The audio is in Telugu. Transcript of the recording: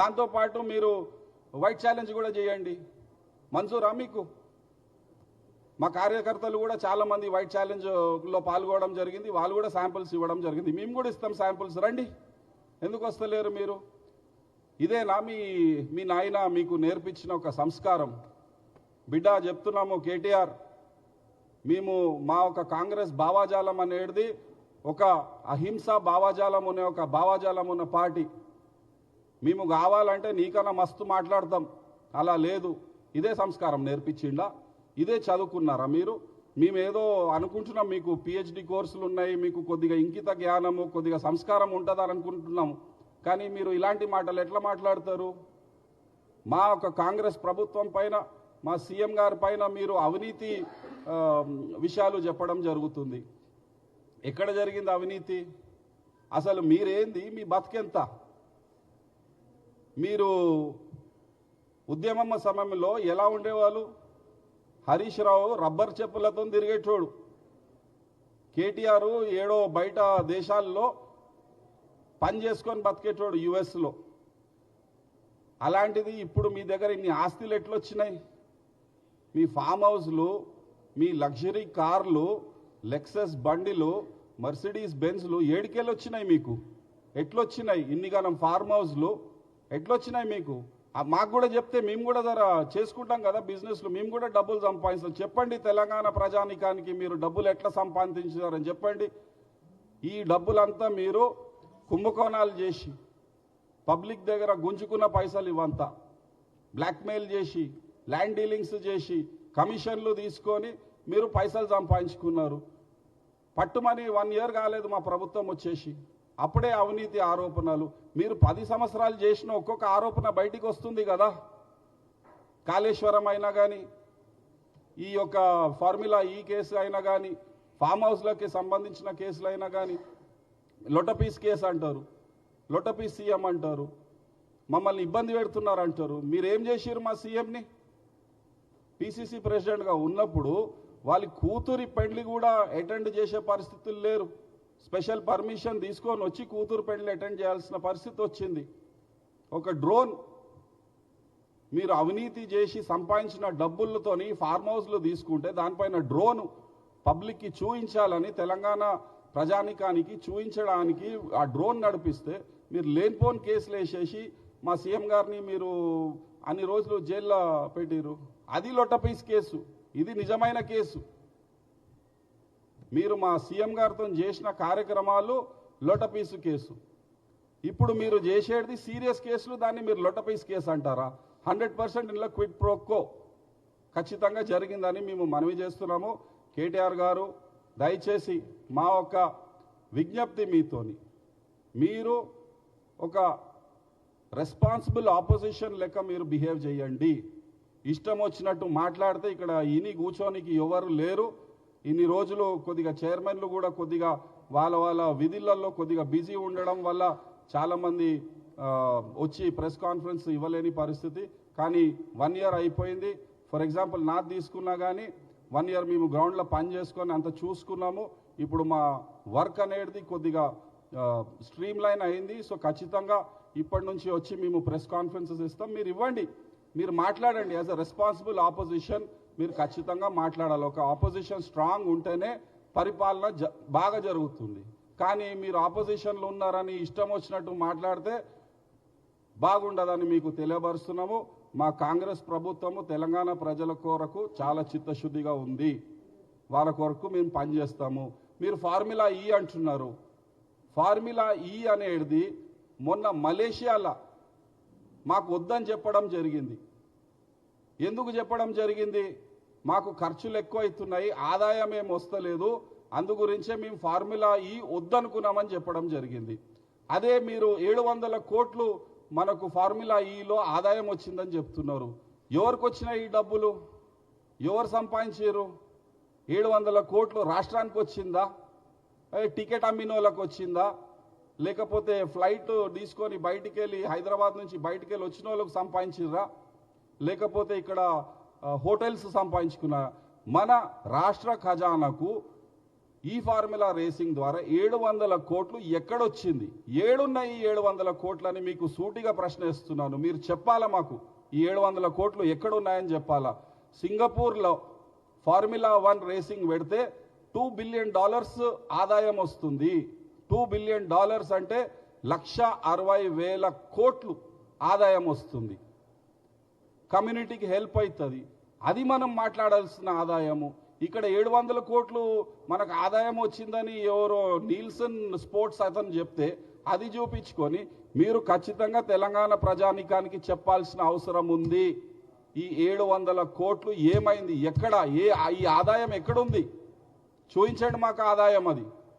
దాంతోపాటు మీరు వైట్ ఛాలెంజ్ కూడా చేయండి. మంజూరా మీకు? మా కార్యకర్తలు కూడా చాలామంది వైట్ ఛాలెంజ్లో పాల్గొనడం జరిగింది. వాళ్ళు కూడా శాంపిల్స్ ఇవ్వడం జరిగింది. మేము కూడా ఇస్తాం శాంపిల్స్. రండి. ఎందుకు వస్తలేరు మీరు? ఇదేనా మీ మీ నాయన మీకు నేర్పించిన ఒక సంస్కారం? బిడ్డ చెప్తున్నాము కేటీఆర్ మేము మా ఒక కాంగ్రెస్ భావాజాలం అనేది ఒక అహింస భావాజాలం అనే ఒక భావాజాలం ఉన్న పార్టీ. మేము కావాలంటే నీకన్నా మస్తు మాట్లాడతాం. అలా లేదు. ఇదే సంస్కారం నేర్పించిండా ఇదే చదువుకున్నారా మీరు? మేమేదో అనుకుంటున్నాం మీకు పిహెచ్డి కోర్సులు ఉన్నాయి మీకు కొద్దిగా ఇంకిత జ్ఞానము కొద్దిగా సంస్కారం ఉంటుందని అనుకుంటున్నాము కానీ మీరు ఇలాంటి మాటలు ఎట్లా మాట్లాడతారు? మా ఒక కాంగ్రెస్ ప్రభుత్వం పైన మా సీఎం గారి పైన మీరు అవినీతి విషయాలు చెప్పడం జరుగుతుంది. ఎక్కడ జరిగింది అవినీతి? అసలు మీరేంది? మీ బతికెంత? మీరు ఉద్యమమ్మ సమయంలో ఎలా ఉండేవాళ్ళు? హరీష్ రావు రబ్బర్ చెప్పులతో తిరిగేటోడు. కేటీఆర్ ఏడో బయట దేశాల్లో పని చేసుకొని బతికేటోడు యుఎస్లో. అలాంటిది ఇప్పుడు మీ దగ్గర ఇన్ని ఆస్తులు ఎట్లొచ్చినాయి? మీ ఫామ్ హౌస్లు మీ లగ్జరీ కార్లు లెక్సస్ బండిలు మర్సిడీస్ బెంజ్లు ఏడికెళ్ళి వచ్చినాయి మీకు? ఎట్లొచ్చినాయి? ఇన్ని గనం ఫార్మ్ హౌస్లు? ఎట్లొచ్చినాయి మీకు? మాకు కూడా చెప్తే మేము కూడా జర చేసుకుంటాం కదా బిజినెస్లు. మేము కూడా డబ్బులు సంపాదిస్తాం. చెప్పండి తెలంగాణ ప్రజానికానికి మీరు డబ్బులు ఎట్లా సంపాదించారని చెప్పండి. ఈ డబ్బులంతా మీరు కుంభకోణాలు చేసి పబ్లిక్ దగ్గర గుంజుకున్న పైసలు ఇవంతా బ్లాక్మెయిల్ చేసి ల్యాండ్ డీలింగ్స్ చేసి కమిషన్లు తీసుకొని మీరు పైసలు సంపాదించుకున్నారు. పట్టుమని వన్ ఇయర్ కాలేదు మా ప్రభుత్వం వచ్చేసి. అప్పుడే అవినీతి ఆరోపణలు. మీరు పది సంవత్సరాలు చేసిన ఒక్కొక్క ఆరోపణ బయటికి వస్తుంది కదా. కాళేశ్వరం అయినా కానీ ఈ యొక్క ఫార్ములా ఈ కేసు అయినా కానీ ఫామ్ హౌస్లకి సంబంధించిన కేసులు అయినా కానీ లొటపీస్ కేసు అంటారు లొటపీస్ సీఎం అంటారు మమ్మల్ని ఇబ్బంది పెడుతున్నారు అంటారు. మీరేం చేసిరు మా సీఎంని? పిసిసి ప్రెసిడెంట్గా ఉన్నప్పుడు వాళ్ళ కూతురి పెండ్లి కూడా అటెండ్ చేసే పరిస్థితులు లేరు. స్పెషల్ పర్మిషన్ తీసుకొని వచ్చి కూతురు పెళ్ళి అటెండ్ చేయాల్సిన పరిస్థితి వచ్చింది. ఒక డ్రోన్ మీరు అవినీతి చేసి సంపాదించిన డబ్బులతోని ఫార్మ్ హౌస్లు తీసుకుంటే దానిపైన డ్రోన్ పబ్లిక్కి చూయించాలని తెలంగాణ ప్రజానికానికి చూయించడానికి ఆ డ్రోన్ నడిపిస్తే మీరు లేనిపోని కేసులు వేసేసి మా సీఎం గారిని మీరు అన్ని రోజులు జైల్లో పెట్టిరు అది లొట్టపీస్ కేసు. ఇది నిజమైన కేసు. మీరు మా సీఎం గారితో చేసిన కార్యక్రమాలు లొటపీసు కేసు. ఇప్పుడు మీరు చేసేది సీరియస్ కేసులు దాన్ని మీరు లొటపీసు కేసు అంటారా? హండ్రెడ్ పర్సెంట్ ఇందులో క్విట్ ప్రోక్కో ఖచ్చితంగా జరిగిందని మేము మనవి చేస్తున్నాము. కేటీఆర్ గారు దయచేసి మా ఒక విజ్ఞప్తి మీతోని మీరు ఒక రెస్పాన్సిబుల్ ఆపోజిషన్ లెక్క మీరు బిహేవ్ చేయండి. ఇష్టం వచ్చినట్టు మాట్లాడితే ఇక్కడ ఇని కూర్చోనికి ఎవరు లేరు. ఇన్ని రోజులు కొద్దిగా చైర్మన్లు కూడా కొద్దిగా వాళ్ళ వాళ్ళ విధులలో కొద్దిగా బిజీ ఉండడం వల్ల చాలామంది వచ్చి ప్రెస్ కాన్ఫరెన్స్ ఇవ్వలేని పరిస్థితి. కానీ వన్ ఇయర్ అయిపోయింది. ఫర్ ఎగ్జాంపుల్ నాది తీసుకున్నా కానీ వన్ ఇయర్ మేము గ్రౌండ్లో పని చేసుకొని అంత చూసుకున్నాము. ఇప్పుడు మా వర్క్ అనేది కొద్దిగా స్ట్రీమ్ లైన్ అయింది. సో ఖచ్చితంగా ఇప్పటి నుంచి వచ్చి మేము ప్రెస్ కాన్ఫరెన్సెస్ ఇస్తాం. మీరు ఇవ్వండి. మీరు మాట్లాడండి. యాజ్ అ రెస్పాన్సిబుల్ ఆపోజిషన్ మీరు ఖచ్చితంగా మాట్లాడాలి. ఒక ఆపోజిషన్ స్ట్రాంగ్ ఉంటేనే పరిపాలన జ బాగా జరుగుతుంది. కానీ మీరు ఆపోజిషన్లో ఉన్నారని ఇష్టం వచ్చినట్టు మాట్లాడితే బాగుండదని మీకు తెలియపరుస్తున్నాము మా కాంగ్రెస్ ప్రభుత్వము తెలంగాణ ప్రజల కొరకు చాలా చిత్తశుద్ధిగా ఉంది. వాళ్ళ కొరకు మేము పనిచేస్తాము. మీరు ఫార్ములా ఈ అంటున్నారు. ఫార్ములా e ఈ అనేది మొన్న మలేషియాలో మాకు వద్దని చెప్పడం జరిగింది. ఎందుకు చెప్పడం జరిగింది? మాకు ఖర్చులు ఎక్కువ అవుతున్నాయి ఆదాయం ఏం వస్తలేదు అందు గురించే మేము ఫార్ములా ఈ వద్దనుకున్నామని చెప్పడం జరిగింది. అదే మీరు ఏడు వందల కోట్లు మనకు ఫార్ములా ఈలో ఆదాయం వచ్చిందని చెప్తున్నారు. ఎవరికి వచ్చినాయి ఈ డబ్బులు? ఎవరు సంపాదించారు ఏడు వందల కోట్లు రాష్ట్రానికి వచ్చిందా? టికెట్ అమ్మిన వాళ్ళకి వచ్చిందా? లేకపోతే ఫ్లైట్ తీసుకొని బయటికి వెళ్ళి హైదరాబాద్ నుంచి బయటికి వెళ్ళి వచ్చిన వాళ్ళకి సంపాదించిర్రా? లేకపోతే ఇక్కడ హోటల్స్ సంపాదించుకున్న మన రాష్ట్ర ఖజానాకు ఈ ఫార్ములా రేసింగ్ ద్వారా ఏడు వందల కోట్లు ఎక్కడొచ్చింది? ఏడున్నాయి ఈ ఏడు వందల కోట్లని మీకు సూటిగా ప్రశ్న ఇస్తున్నాను మీరు చెప్పాలా మాకు? ఈ ఏడు వందల కోట్లు ఎక్కడున్నాయని చెప్పాలా? సింగపూర్లో ఫార్ములా వన్ రేసింగ్ పెడితే టూ బిలియన్ డాలర్స్ ఆదాయం వస్తుంది. టూ బిలియన్ డాలర్స్ అంటే లక్ష అరవై వేల కోట్లు ఆదాయం వస్తుంది. కమ్యూనిటీకి హెల్ప్ అవుతుంది. అది మనం మాట్లాడాల్సిన ఆదాయము. ఇక్కడ ఏడు వందల కోట్లు మనకు ఆదాయం వచ్చిందని ఎవరో నీల్సన్ స్పోర్ట్స్ అతను చెప్తే అది చూపించుకొని మీరు ఖచ్చితంగా తెలంగాణ ప్రజానికానికి చెప్పాల్సిన అవసరం ఉంది. ఈ ఏడు వందల కోట్లు ఏమైంది? ఎక్కడ? ఏ ఈ ఆదాయం ఎక్కడుంది? చూపించండి మాకు ఆదాయం అది.